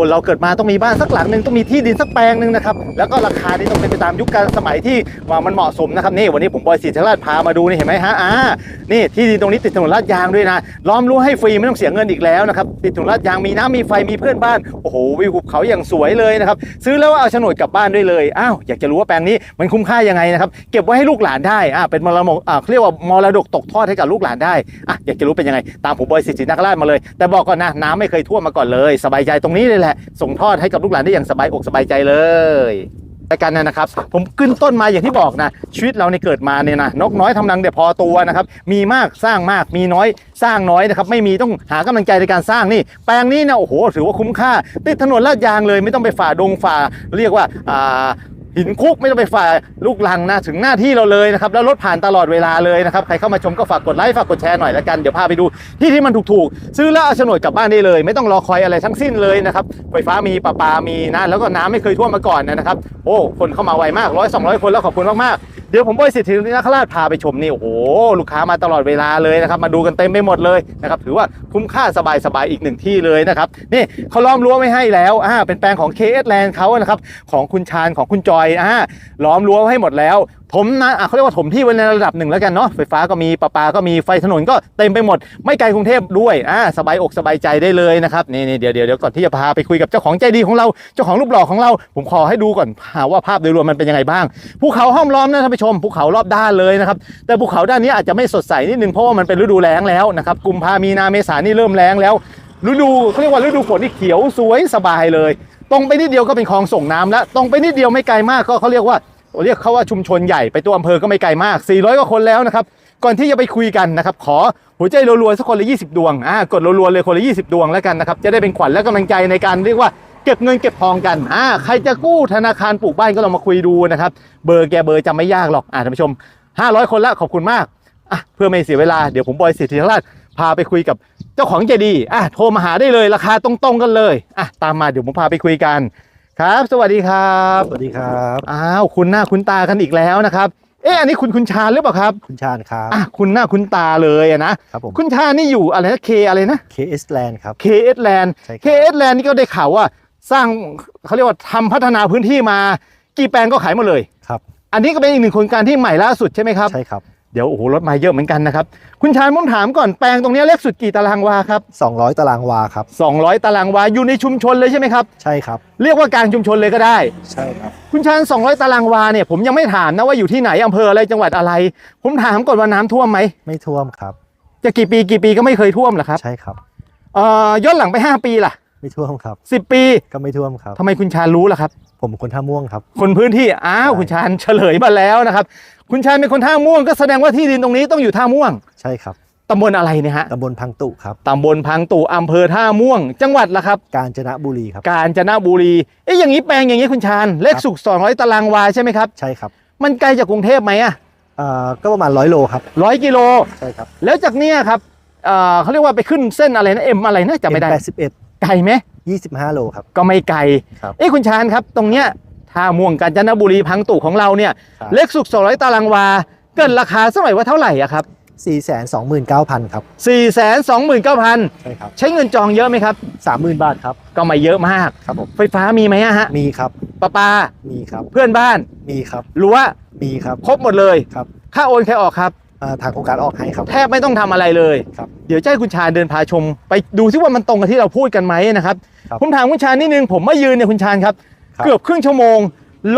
คนเราเกิดมาต้องมีบ้านสักหลังหนึ่งต้องมีที่ดินสักแปลงหนึ่งนะครับแล้วก็ราคานี่ต้องเป็นไปตามยุคการสมัยที่ว่ามันเหมาะสมนะครับนี่วันนี้ผมบอยศรีธราชพามาดูนี่เห็นไหมฮะอ่านี่ที่ดินตรงนี้ติดถนนลาดยางด้วยนะล้อมรั้วให้ฟรีไม่ต้องเสียเงินอีกแล้วนะครับติดถนนลาดยางมีน้ำมีไฟมีเพื่อนบ้านโอ้โหวิวภูเขาอย่างสวยเลยนะครับซื้อแล้วเอาโฉนดกลับบ้านได้เลยอ้าวอยากจะรู้ว่าแปลงนี้มันคุ้มค่ายังไงนะครับเก็บไว้ให้ลูกหลานได้อ่าเป็นมรดกอ่าเรียกว่ามรดกตกทอดให้กับลูกหลานได้อะอยากจะรู้เป็นยังไงตามผมบอยสิทธินาคราชมาเลย แต่บอกก่อนนะน้ำไม่เคยท่วมมาก่อนเลย สบายใจตรงนี้เลยแหละส่งทอดให้กับลูกหลานได้อย่างสบายอกสบายใจเลยรายการนั้นนะครับ ผมขึ้นต้นมาอย่างที่บอกนะ ชีวิตเราในเกิดมาเนี่ยนะนกน้อยทำรังเดี๋ยวพอตัวนะครับ มีมากสร้างมากมีน้อยสร้างน้อยนะครับ ไม่มีต้องหากำลังใจในการสร้างนี่ แปลงนี้นะโอ้โหถือว่าคุ้มค่าติดถนนลาดยางเลยไม่ต้องไปฝ่าดงฝ่า เรียกว่าอ่า หินคุกไม่ต้องไปฝ่าลูกลังนะถึงหน้าที่เราเลยนะครับแล้วรถผ่านตลอดเวลาเลยนะครับใครเข้ามาชมก็ฝากกดไลค์ฝากกดแชร์หน่อยละกันเดี๋ยวพาไปดูที่ที่มันถูกๆ ซื้อแล้วเอาโฉนดกลับบ้านได้เลย ไม่ต้องรอคอยอะไรทั้งสิ้นเลยนะครับไฟฟ้ามีประปามีนะแล้วก็น้ำไม่เคยท่วมมาก่อนนะครับ โอ้คนเข้ามาไวมากร้อยสองร้อยคนแล้วขอบคุณมากๆเดี๋ยวผมบอยสิทธิ์นคราชพาไปชมนี่โอ้โหลูกค้ามาตลอดเวลาเลยนะครับมาดูกันเต็มไปหมดเลยนะครับถือว่าคุ้มค่าสบายๆอีกหนึ่งที่เลยนะครับนี่เขาล้อมรั้วไว้ให้แล้วอ่าเป็นแปลงของ KS Land เขานะครับของคุณชาญของคุณจอยอ่าล้อมรั้วให้หมดแล้ว ถมนะะเขาเรียกว่าถมที่ไว้ในระดับหนึ่งแล้วกันเนาะไฟฟ้าก็มีประปาก็มีไฟถนนก็เต็มไปหมด ไม่ไกลกรุงเทพด้วยอ่าสบายอกสบายใจได้เลยนะครับนี่นี่เดี๋ยวเดี๋ยวเดี๋ยวก่อนที่จะพาไปคุยกับเจ้าของใจดีของเราเจ้าของรูปหล่อของเรา ผมขอให้ดูก่อนหาว่าภาพโดยรวมมันเป็นยังไงบ้างภูเขาห้อมล้อมนะท่านผู้ชมภูเขารอบด้านเลยนะครับแต่ภูเขาด้านนี้อาจจะไม่สดใสนิดนึงเพราะว่ามันเป็นฤดูแล้งแล้วนะครับกุมภามีนาเมษานี่เริ่มแล้งแล้วฤดูเขาเรียกว่าฤดูฝนนี่เขียวสวยสบายเลย ตรงไปนิดเดียวก็เป็นคลองส่งน้ำแล้วตรงไปนิดเดียวไม่ไกลมากก็เขาเรียกว่าเรียกเขาว่าชุมชนใหญ่ไปตัวอำเภอก็ไม่ไกลมาก 400กว่าคนแล้วนะครับ ก่อนที่จะไปคุยกันนะครับ ขอหัวใจรัวๆสักคนละ 20 ดวงอ่ากดรัวๆเลยคนละ 20 ดวงแล้วกันนะครับ จะได้เป็นขวัญและกำลังใจในการเรียกว่าเก็บเงินเก็บทองกันอ่าใครจะกู้ธนาคารปลูกบ้านก็ลองมาคุยดูนะครับ เบอร์แกเบอร์จำไม่ยากหรอกอ่าท่านผู้ชม 500 คนละขอบคุณมากอะเพื่อไม่เสียเวลาเดี๋ยวผมบอยสิทธิราชพาไปคุยกับ จ้าของใจดีอะโทรมาหาได้เลยราคาตรงๆกันเลยอะตามมาเดี๋ยวผมพาไปคุยกัน ครับ สวัสดีครับสวัสดีครับอ้าวคุณหน้าคุณตากันอีกแล้วนะครับ เอ๊ะอันนี้คุณคุณชาญหรือเปล่าครับ คุณชาญครับอะคุณหน้าคุณตาเลยอะนะครับผมคุณชาญนี่อยู่อะไรนะเคอะไรนะ KS Land ครับ KS Land ใช่ครับ KS Land นี่ก็ได้ข่าวว่าสร้างเขาเรียกว่าทำพัฒนาพื้นที่มา กี่แปลงก็ขายหมดเลย ครับ อันนี้ก็เป็นอีกหนึ่งโครงการที่ใหม่ล่าสุดใช่ไหมครับ ใช่ครับ เดี๋ยวโอ้โหรถมาเยอะเหมือนกันนะครับ คุณชาญผมถามก่อนแปลงตรงนี้เล็กสุดกี่ตารางวาครับ 200 ตารางวาครับ 200 ตารางวาอยู่ในชุมชนเลยใช่ไหมครับ ใช่ครับ เรียกว่ากลางชุมชนเลยก็ได้ ใช่ครับ คุณชาญ200 ตารางวาเนี่ยผมยังไม่ถามนะว่าอยู่ที่ไหนอำเภออะไรจังหวัดอะไร ผมถามก่อนว่าน้ำท่วมไหมไม่ท่วมครับ จะกี่ปีกี่ปีก็ไม่เคยท่วมเหรอครับ ใช่ครับเอ่อย้อนหลังไป 5 ปีล่ะ ไม่ท่วมครับ 10 ปีก็ไม่ท่วมครับทำไมคุณชาญรู้ล่ะครับ ผมเป็นคนท่าม่วงครับ คนพื้นที่อ้าวใช่คุณชาญเฉลยมาแล้วนะครับ คุณชาญเป็นคนท่าม่วงก็แสดงว่าที่ดินตรงนี้ต้องอยู่ท่าม่วง ใช่ครับตำบลอะไรเนี่ยฮะตำบลพังตุครับตำบลพังตู่อำเภอท่าม่วง จังหวัดละครับ กาญจนบุรีครับ กาญจนบุรีเอ๊ะอย่างนี้แปลงอย่างนี้คุณชาญเลขสุก200 ตารางวาใช่ไหมครับ ใช่ครับ มันไกลจากกรุงเทพไหมอะเอ่อก็ประมาณ100โลครับร้อยกิโลใช่ครับแล้วจากเนี้ยครับเอ่อเขาเรียกว่าไปขึ้นเส้นอะไรนะเอ็มอะไรนะจำไม่ได้81ไกลไหม 25 โลครับ ก็ไม่ไกล ครับเอ้คุณชาญครับ ตรงเนี้ยท่าม่วงกาญจนบุรีพังตู่ของเราเนี่ยครับ เล็กสุก200ตารางวา เกินราคาสักหน่อยว่าเท่าไหร่อะครับ 429,000 ครับ 4 2 9 0 0 0 ใช่ครับใช้เงินจองเยอะไหมครับ 30,000 บาทครับ ก็ไม่เยอะมาก ครับผม ไฟฟ้ามีไหมอะฮะมีครับ ประปามีครับ เพื่อนบ้านมีครับ รั้วมีครับ ครบหมดเลย ครับ ค่าโอนใครออกครับเอ่อ ทางโครงการออกให้ครับ แทบไม่ต้องทำอะไรเลยครับเดี๋ยวจะให้คุณชาญเดินพาชม ไปดูซิว่ามันตรงกับที่เราพูดกันไหมนะครับครับผมถามคุณชาญนิดนึงผมมายืนเนี่ยคุณชาญครับครับ เกือบครึ่งชั่วโมง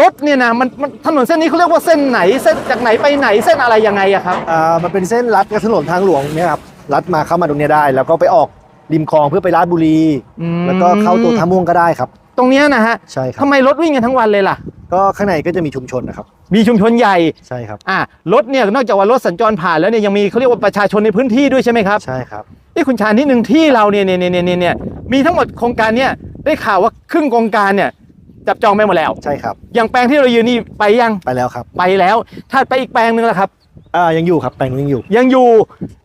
รถเนี่ยนะมันมันถนนเส้นนี้เขาเรียกว่าเส้นไหนเส้นจากไหนไปไหนเส้นอะไรยังไงอะครับอ่ามันเป็นเส้นลัดกับถนนทางหลวงเนี่ยครับลัดมาเข้ามาตรงเนี้ยได้ แล้วก็ไปออกริมคลองเพื่อไปราชบุรีอืมแล้วก็เข้าตัวท่าม่วงก็ได้ครับ ตรงเนี้ยนะฮะใช่ครับทำไมรถวิ่งกันทั้งวันเลยล่ะ ก็ข้างในก็จะมีชุมชนนะครับ มีชุมชนใหญ่ใช่ครับอะรถเนี่ยนอกจากว่ารถสัญจรผ่านแล้วเนี่ยยังมีเขาเรียกว่าประชาชนในพื้นที่ด้วยใช่ไหมครับใช่ครับนี่คุณชาญนิดนึงที่เราเนี่ยเนี่ยเนี่ยเนี่ยเนี่ยมีทั้งหมดโครงการเนี่ยได้ข่าวว่าครึ่งโครงการเนี่ยจับจองไปหมดแล้ว ใช่ครับ อย่างแปลงที่เรายืนนี่ไปยังไปแล้วครับไปแล้วถ้าไปอีกแปลงหนึ่งละครับอ่ายังอยู่ครับแปลงนู้นยังอยู่ ยังอยู่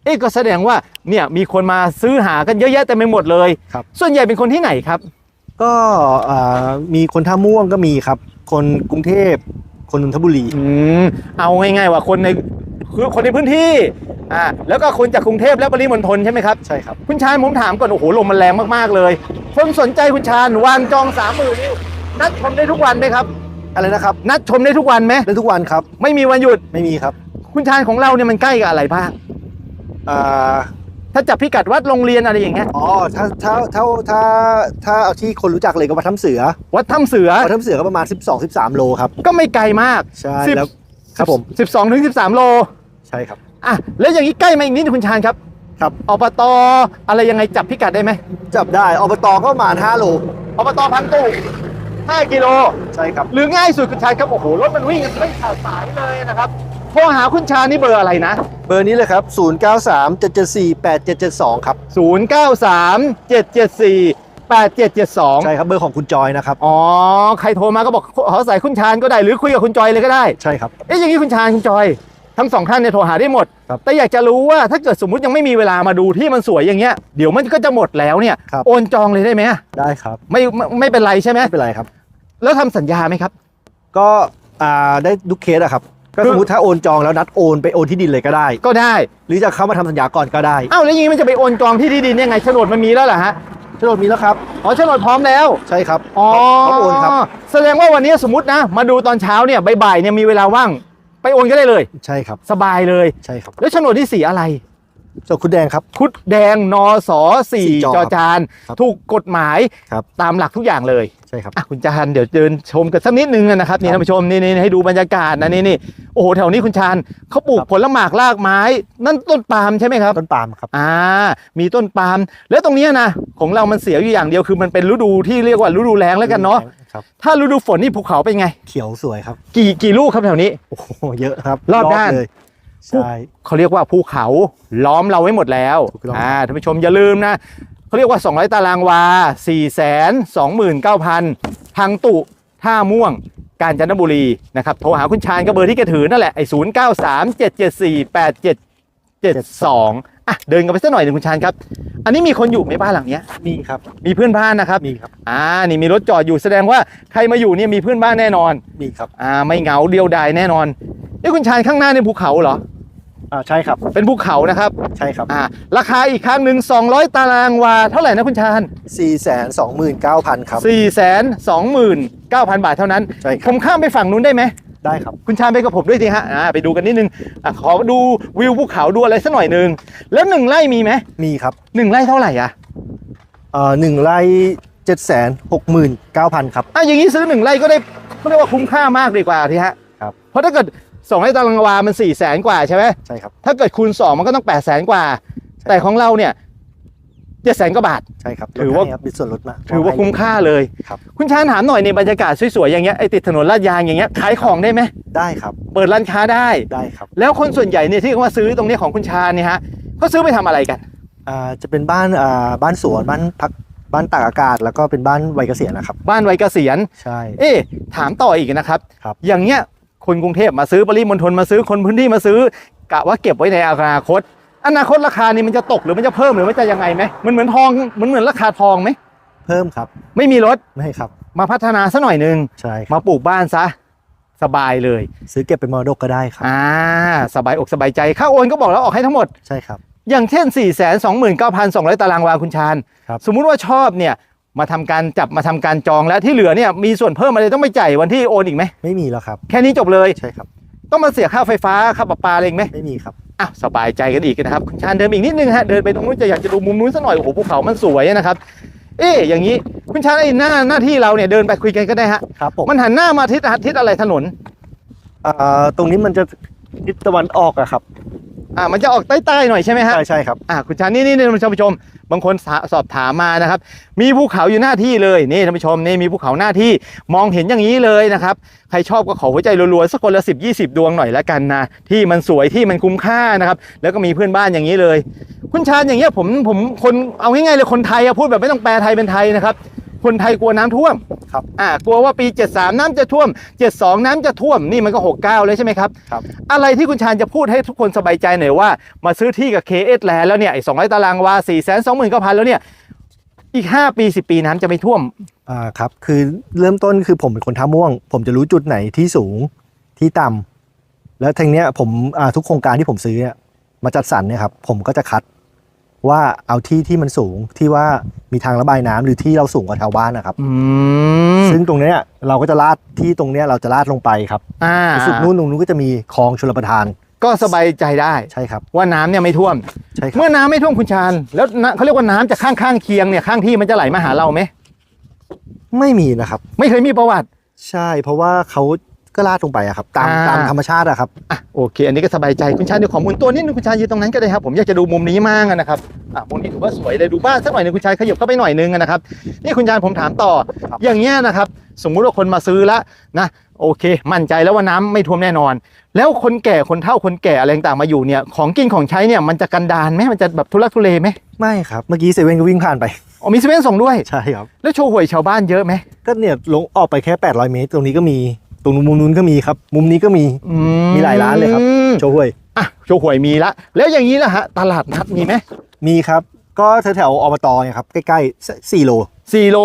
เอ๊ะก็แสดงว่าเนี่ยมีคนมาซื้อหากันเยอะแยะเต็มไปหมดเลย ครับ ส่วนใหญ่เป็นคนที่ไหนครับ ก็อ่ามีคนท่าม่วงก็มีครับ คนกรุงเทพ คนนนทบุรีอืมเอาง่ายๆว่าคนในคือคนในพื้นที่อ่าแล้วก็คนจากกรุงเทพและปริมณฑลใช่ไหมครับใช่ครับคุณชาญผมถามก่อนโอ้โหลมมันแรงมากๆเลยคนสนใจคุณชาญวางจองสามหมื่นนี่นัดชมได้ทุกวันไหมครับอะไรนะครับนัดชมได้ทุกวันไหมได้ทุกวันครับ ไม่มีวันหยุดไม่มีครับ คุณชาญของเราเนี่ยมันใกล้กับอะไรบ้างอ่า ถ้าจับพิกัดวัดโรงเรียนอะไรอย่างเงี้ยอ๋อถ้าถ้าถ้าถ้าถ้าเอาที่คนรู้จักเลยก็วัดถ้ำเสือวัดถ้ำเสือวัดถ้ำเสือก็ประมาณ 12 13 โลครับ ก็ไม่ไกลมากใช่สิบแล้วครับผมสิบสองถึงสิบสามโล ใช่ครับอะแล้วอย่างนี้ใกล้มาอีกนิดนึงคุณชาญครับครับอบตอะไรยังไงจับพิกัดได้ไหมจับได้อบตก็ประมาณ5โลอบตพันตู้5กิโลใช่ครับหรือง่ายสุดคุณชาญครับโอ้โหรถมันวิ่งกันไม่ขาดสายเลยนะครับโท รหาคุณชาญนี่เบอร์อะไรนะ เบอร์นี้เลยครับ 093 774 8772 ครับ 093 774 8772 ใช่ครับ เบอร์ของคุณจอยนะครับ อ๋อ ใครโทรมาก็บอกขอสายคุณชาญก็ได้หรือคุยกับคุณจอยเลยก็ได้ ใช่ครับ เอ๊ะอย่างนี้คุณชาญคุณจอย ทั้งสองท่านเนี่ยโทรหาได้หมด ครับแต่อยากจะรู้ว่าถ้าเกิดสมมุติยังไม่มีเวลามาดูที่มันสวยอย่างเงี้ยเดี๋ยวมันก็จะหมดแล้วเนี่ย ครับ โอนจองเลยได้ไหมได้ครับ ไม่ไม่ไม่เป็นไรใช่ไหมไม่เป็นไรครับ แล้วทำสัญญาไหมครับ ก็อ่าได้ทุกเคสอะครับ ก็คือสมมติถ้าโอนจองแล้วนัดโอนไปโอนที่ดินเลยก็ได้ ก็ได้หรือจะเข้ามาทำสัญญาก่อนก็ได้อ้าวแล้วอย่างนี้มันจะไปโอนจองที่ที่ดินยังไงโฉนดมันมีแล้วเหรอฮะโฉนดมีแล้วครับ อ๋อโฉนดพร้อมแล้วใช่ครับอ๋อพร้อมโอนครับ แสดงว่าวันนี้สมมตินะ มาดูตอนเช้าเนี่ยบ่ายๆเนี่ยมีเวลาว่าง ไปโอนก็ได้เลย ใช่ครับสบายเลย ใช่ครับแล้วโฉนดที่สีอะไร ส่วนคุณแดงครับ คุดแดงนอสอสี่สี่จอจอจานครับถูกกฎหมายครับ ตามหลักทุกอย่างเลย ใช่ครับอะคุณจานเดี๋ยวเดินชมกันสักนิดนึงนะครับนี่ครับท่านผู้ชมนี่นี่ให้ดูบรรยากาศนะนี่นี่โอ้โหแถวนี้คุณชานเขาปลูกครับผลหมากรากไม้ นั่นต้นปาล์มใช่ไหมครับต้นปาล์มครับอ่ามีต้นปาล์มแล้วตรงเนี้ยนะของเรามันเสียอยู่อย่างเดียวคือมันเป็นฤดูที่เรียกว่าฤดูแล้งแล้วกันเนาะครับถ้าฤดูฝนนี่ภูเขาเป็นไง เขียวสวยครับ กี่กี่ลูกครับแถวนี้โอ้โหเยอะครับ รอบด้านเลยใช่เขาเรียกว่าภูเขาล้อมเราไว้หมดแล้วถูกต้องอ่าท่านผู้ชมอย่าลืมนะ เขาเรียกว่า 200 ตารางวา 4 2 9 0 0 0 ทางตุท่าม่วงกาญจนบุรีนะครับ โทรหาคุณชาญก็เบอร์ที่แกถือนั่นแหละ ไอ้0 9 3 7 7 4 8 7 7 2อะ เดินกันไปสักหน่อยหนึ่งคุณชาญครับ อันนี้มีคนอยู่ไหมบ้านหลังเนี้ย มีครับ มีเพื่อนบ้านนะครับ มีครับ อ่า นี่มีรถจอดอยู่แสดงว่าใครมาอยู่เนี่ยมีเพื่อนบ้านแน่นอน มีครับ อ่า ไม่เหงาเดียวดายแน่นอนเอ้คุณชาญข้างหน้าในภูเขาเหรอ อ่าใช่ครับเป็นภูเขานะครับใช่ครับอ่าราคาอีกครั้งหนึ่ง200 ตารางวาเท่าไหร่นะคุณชาญ 429,000 ครับ 4 2 9 0 0 0 บาทเท่านั้น ใช่คผรับ มข้ามไปฝั่งนู้นได้ไหม ได้ครับ คุณชาญไปกับผมด้วยสิฮะอ่าไปดูกันนิดนึงอะขอดูวิวภูเขาดูอะไรสักหน่อยหนึ่งแล้วหนึ่งไร่มีไหมมีครับหนึ่งไร่เท่าไหร่อะเอ่อหนึ่งไร่เจ็ดแสนหกหมื่นเก้าพันครับ อะอย่างนี้ซื้อหนึ่งไร่ก็ได้เขาเรียกว่าคุ้มค่ามากดีกว่าทีฮะครับ เพราะถ้าเกิด สองไร่ตารางวามัน4ี่แสนกว่าใช่ไหมใช่ครับ ถ้าเกิดคูณสองมันก็ต้อง8ปดแสนกว่าใช่แต่ของเราเนี่ยเจ็ดแสนกว่าบาท ใช่ครับถือว่าลดให้ครับมีส่วนลดมาถือว่าคุ้มค่าเลยครับคุณชาญถามหน่อยในบรรยากาศสวยๆอย่างเงี้ยไอติดถนนลาดยางอย่างเงี้ยขายของได้ไหมได้ครับ เปิดร้านค้าได้ได้ครับ แล้วคนส่วนใหญ่เนี่ยที่เขามาซื้อตรงเนี้ยของคุณชาญเนี่ยฮะเขาซื้อไปทำอะไรกันอ่าจะเป็นบ้านอ่าบ้านสวนบ้านพักบ้านตากอากาศแล้วก็เป็นบ้านวัยเกษียณนะครับ บ้านวัยเกษียณใช่ เอ๊ะถามต่ออีกนะครับครับอย่างเงี้ย คนกรุงเทพมาซื้อปริมณฑลมาซื้อคนพื้นที่มาซื้อกะว่าเก็บไว้ในอนาคต อนาคตราคานี่มันจะตกหรือมันจะเพิ่มหรือมันจะยังไงไหมมันเหมือนทองเหมือนเหมือนราคาทองไหมเพิ่มครับ ไม่มีรถไม่ครับ มาพัฒนาซะหน่อยหนึงใช่ครับมาปลูกบ้านซะสบายเลย ซื้อเก็บเป็นมรดกก็ได้ครับอ่าสบายอกสบายใจค่าโอนก็บอกแล้วออกให้ทั้งหมด ใช่ครับ อย่างเช่น 4 2 9 2 0 0 ตารางวาคุณชาญ ครับ สมมุติว่าชอบเนี่ย มาทำการจับมาทำการจองแล้วที่เหลือเนี่ยมีส่วนเพิ่มอะไรต้องไปจ่ายวันที่โอนอีกไหมไม่มีแล้วครับ แค่นี้จบเลย ใช่ครับ ต้องมาเสียค่าไฟฟ้าค่าประปาอะไรอีกไหมไม่มีครับ อ้าวสบายใจกันอีกนะครับคุณชาญเดินไปอีกนิดนึงฮะเดินไปตรงนู้นจะอยากจะดูมุมนู้นสักหน่อยโอ้โหภูเขามันสวยนะครับ เอ๊ะอย่างนี้คุณชาญไอ้หน้าหน้าที่เราเนี่ยเดินไปคุยกันก็ได้ฮะครับผมมันหันหน้ามาทิศทิศอะไรถนนอ่าตรงนี้มันจะทิศตะวันออกอะครับ อ่ามันจะออกใต้ๆหน่อยใช่ไหมฮะใช่ใช่ครับอ่าคุณชาญนี่นี่นี่ท่านผู้ชม บางคนสาสอบถามมานะครับ มีภูเขาอยู่หน้าที่เลยนี่ท่านผู้ชมนี่มีภูเขาหน้าที่มองเห็นอย่างนี้เลยนะครับ ใครชอบก็ขอหัวใจรัวๆสักคนละ10 20ดวงหน่อยละกันนะที่มันสวยที่มันคุ้มค่านะครับแล้วก็มีเพื่อนบ้านอย่างนี้เลย คุณชาญอย่างเงี้ยผมผมคนเอาง่ายๆเลยคนไทยอะพูดแบบไม่ต้องแปลไทยเป็นไทยนะครับ คนไทยกลัวน้ำท่วมครับอ่ากลัวว่าปี 73 น้ำจะท่วม 72 น้ำจะท่วมนี่มันก็ 69 เลยใช่ไหมครับครับ อะไรที่คุณชาญจะพูดให้ทุกคนสบายใจหน่อยว่า มาซื้อที่กับ KS แลนด์แล้วเนี่ยไอ้200ตารางวา4 2 9 0 0 0แล้วเนี่ยอีก 5 ปี 10 ปีน้ำจะไม่ท่วมอ่าครับคือเริ่มต้นคือผมเป็นคนท่าม่วง ผมจะรู้จุดไหนที่สูงที่ต่แล้วทางเนี้ยผมอ่าทุกโครงการที่ผมซื้อเนี่ยมาจัดสรรเนี่ยครับผมก็จะคัด ว่าเอาที่ที่มันสูงที่ว่ามีทางระบายน้ำหรือที่เราสูงกว่าชาวบ้านนะครับ อืมซึ่งตรงเนี้ยเราก็จะลาดที่ตรงเนี้ยเราจะลาดลงไปครับอ่าสุดนู้นตรงนู้นก็จะมีคลองชลประทานก็สบายใจได้ ใช่ครับ ว่าน้ำเนี่ยไม่ท่วม ใช่ครับ เมื่อน้ำไม่ท่วมคุณชาญแล้วน้ำเขาเรียกว่าน้ำจากข้างข้างๆเคียงเนี่ยข้างที่มันจะไหลมาหาเราไหมไม่มีนะครับ ไม่เคยมีประวัติ ใช่เพราะว่าเขา ก็ลาดลงไปอะครับ ตามอ่า ตามธรรมชาติอะครับ อะโอเค อันนี้ก็สบายใจคุณชาญเดี๋ยวขอหมุนตัวนิดนึงคุณชาญยืนตรงนั้นก็ได้ครับผมอยากจะดูมุมนี้มากอะนะครับอะมุมนี้ถือว่าสวยเลยดูบ้านสักหน่อยหนึงคุณชายขยับเข้าไปหน่อยนึงอะนะครับนี่คุณชาญผมถามต่อ ครับ อย่างเงี้ยนะครับ สมมุติว่าคนมาซื้อละนะโอเค มั่นใจแล้วว่าน้ำไม่ท่วมแน่นอน แล้วคนแก่คนเฒ่าคนแก่อะไรต่างๆมาอยู่เนี่ยของกินของใช้เนี่ยมันจะกันดานไหมมันจะแบบทุลักทุเลไหมไม่ครับ เมื่อกี้เซเว่นก็วิ่งผ่านไป อ๋อมีเซเว่นส่งด้วย ใช่ครับ แล้วโชว์หวยชาวบ้านเยอะไหมก็เนี่ยลงออกไปแค่ 800 เมตร ตรงนี้ก็มี ตรงมุมนู้นก็มีครับ มุมนี้ก็มีอืมีหลายร้านเลยครับ โชว์หวยอะโชว์หวยมีละ แล้วอย่างนี้ล่ะฮะ ตลาดนัดมีไหมมีครับ ก็แถวๆอบตเนี่ยครับ ใกล้ๆ4โลสี่โล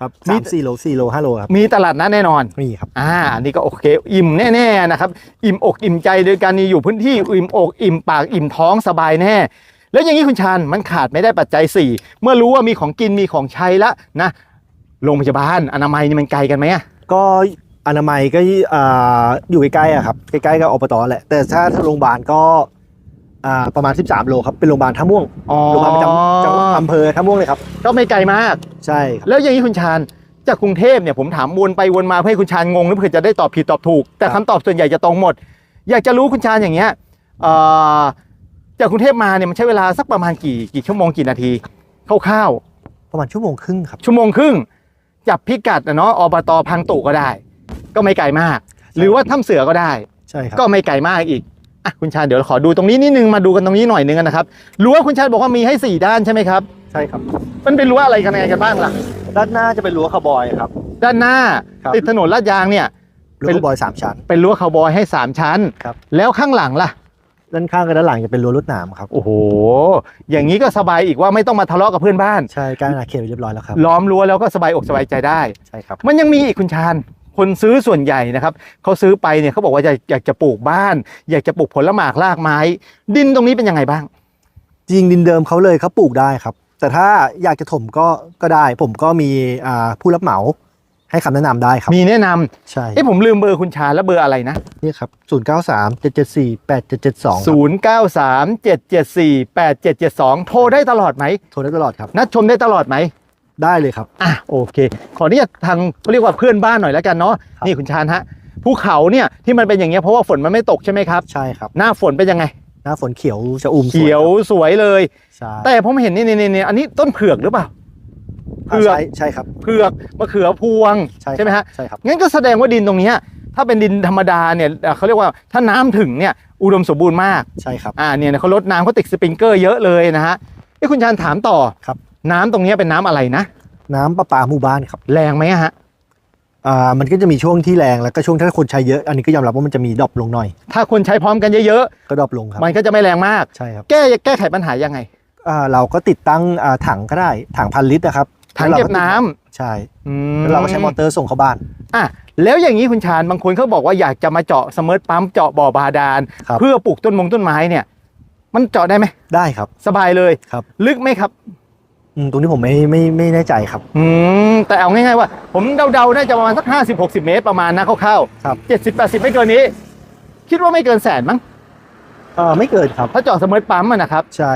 ครับมีสามสี่โลสี่โลห้าโลครับมีตลาดนัดแน่นอนมีครับอ่าอันนี้ก็โอเค อิ่มแน่ๆนะครับ อิ่มอกอิ่มใจโดยการมีอยู่พื้นที่อิ่มอกอิ่มปากอิ่มท้องสบายแน่แล้วอย่างนี้คุณชาญมันขาดไม่ได้ปัจจัย 4 เมื่อรู้ว่ามีของกินมีของใช้ละนะโรงพยาบาลอนามัยนี่มันไกลกันไหมอะก็ อนามัยก็อ่าอยู่ใกล้ๆอะครับใกล้ๆกับอบตแหละ แต่ถ้าถ้าโรงพยาบาลก็อ่าประมาณ 13 โลครับเป็นโรงพยาบาลท่าม่วงอ๋อโรงพยาบาลประจำจังหวัดอำเภอท่าม่วงเลยครับก็ไม่ไกลมากใช่ครับแล้วอย่างนี้คุณชาญจากกรุงเทพเนี่ยผมถามวนไปวนมาเพื่อให้คุณชาญงงหรือเพื่อจะได้ตอบผิดตอบถูก แต่คำตอบส่วนใหญ่จะตรงหมด อยากจะรู้คุณชาญอย่างเงี้ยเอ่อจากกรุงเทพมาเนี่ยมันใช้เวลาสักประมาณกี่กี่ชั่วโมงกี่นาทีคร่าวประมาณชั่วโมงครึ่งครับๆชั่วโมงครึ่งจับพิกัดนะเนาะอบตพังตุก็ได้ ก็ไม่ไกลมาก หรือว่าถ้ำเสือก็ได้ ใช่ครับก็ไม่ไกลมากอีกอะคุณชาญเดี๋ยวขอดูตรงนี้นิดนึงมาดูกันตรงนี้หน่อยนึงนะครับรั้วคุณชาญบอกว่ามีให้สี่ด้านใช่ไหมครับ ใช่ครับ มันเป็นรั้วอะไรกันยังไงกันบ้างล่ะ ด้านหน้าจะเป็นรั้วคาวบอยครับ ด้านหน้าครับ ติดถนนลาดยางเนี่ย รั้วเป็น คาวบอยสามชั้น เป็นรั้วคาวบอยให้ 3 ชั้น ครับ แล้วข้างหลังล่ะ ด้านข้างกับด้านหลังจะเป็นรั้วรวดหนามครับ โอ้โห อย่างนี้ก็สบายอีกว่าไม่ต้องมาทะเลาะกับเพื่อนบ้าน ใช่การอาณาเขตไว้เรียบร้อยแล้วครับ ล้อมรั้วแล้วก็สบายอกสบายใจได้ ใช่ครับ มันยังมีอีกคุณชาญ คนซื้อส่วนใหญ่นะครับเขาซื้อไปเนี่ยเขาบอกว่าอยากอยากจะปลูกบ้าน อยากจะปลูกผลหมากรากไม้ ดินตรงนี้เป็นยังไงบ้าง จริงดินเดิมเขาเลยเขาปลูกได้ครับ แต่ถ้าอยากจะถมก็ก็ได้ ผมก็มีอ่าผู้รับเหมาให้คำแนะนำได้ครับมีแนะนำใช่เอ้ผมลืมเบอร์คุณชาญแล้วเบอร์อะไรนะ นี่ครับศูนย์เก้าสามเจ็ดเจ็ดสี่แปดเจ็ดเจ็ดสอง0 9 3 7 7 4 8 7 7 2 โทรได้ตลอดไหมโทรได้ตลอดครับ นัดชมได้ตลอดไหม ได้เลยครับ อะโอเค ขออนุญาตทางเขาเรียกว่าเพื่อนบ้านหน่อยแล้วกันเนาะครับนี่คุณชาญฮะภูเขาเนี่ยที่มันเป็นอย่างเงี้ยเพราะว่าฝนมันไม่ตกใช่ไหมครับใช่ครับ หน้าฝนเป็นยังไง หน้าฝนเขียวจะอุ่มสเขียวครับสวยเลยใช่แต่ผมเห็นนี่นี่นี่นี่อันนี้ต้นเผือกหรือเปล่าเผือกใช่ใช่ครับเผือกมะเขือพวงใช่ครับใช่ไหมฮะใช่ครับงั้นก็แสดงว่าดินตรงเนี้ยถ้าเป็นดินธรรมดาเนี่ยเอ่อเขาเรียกว่าถ้าน้ำถึงเนี่ยอุดมสมบูรณ์มากใช่ครับอ่าเนี่ยเขาลดน้ำเขาติดสปริงเกอร์เยอะเลยนะฮะไอ้ยคุณชาญถามต่อครับ น้ำตรงเนี้ยเป็นน้ำอะไรนะ น้ำประปาหมู่บ้านครับแรงไหมอะฮะ อ่ามันก็จะมีช่วงที่แรงแล้วก็ช่วงถ้าคนใช้เยอะอันนี้ก็ยอมรับว่ามันจะมีดรอปลงหน่อย ถ้าคนใช้พร้อมกันเยอะก็ดรอปลงครับๆ มันก็จะไม่แรงมาก ใช่ครับแก้แก้ไขปัญหายังไง อ่าเราก็ติดตั้งอ่าถังก็ได้ถังพันลิตรนะครับถังเก็บน้ำใช่อืมแล้วเราก็ใช้มอเตอร์ส่งเข้าบ้าน อะแล้วอย่างนี้คุณชาญบางคนเขาบอกว่าอยากจะมาเจาะสเมิร์ทปั๊มเจาะบ่อบาดาลครับ เพื่อปลูกต้นมงต้นไม้เนี่ย มันเจาะได้ไหมได้ครับ สบายเลย ครับ ลึกไหมครับ อืมตรงนี้ผมไม่ไม่ไม่แน่ใจครับ อืมแต่เอาง่ายๆว่า ผมเดาๆน่าจะประมาณสัก 50 60 เมตรประมาณนะคร่าวครับๆ70 80ไม่เกินนี้ คิดว่าไม่เกินแสนมั้งเออไม่เกิดครับถ้าเจาะสเมิร์ทปั๊มอะนะครับ ใช่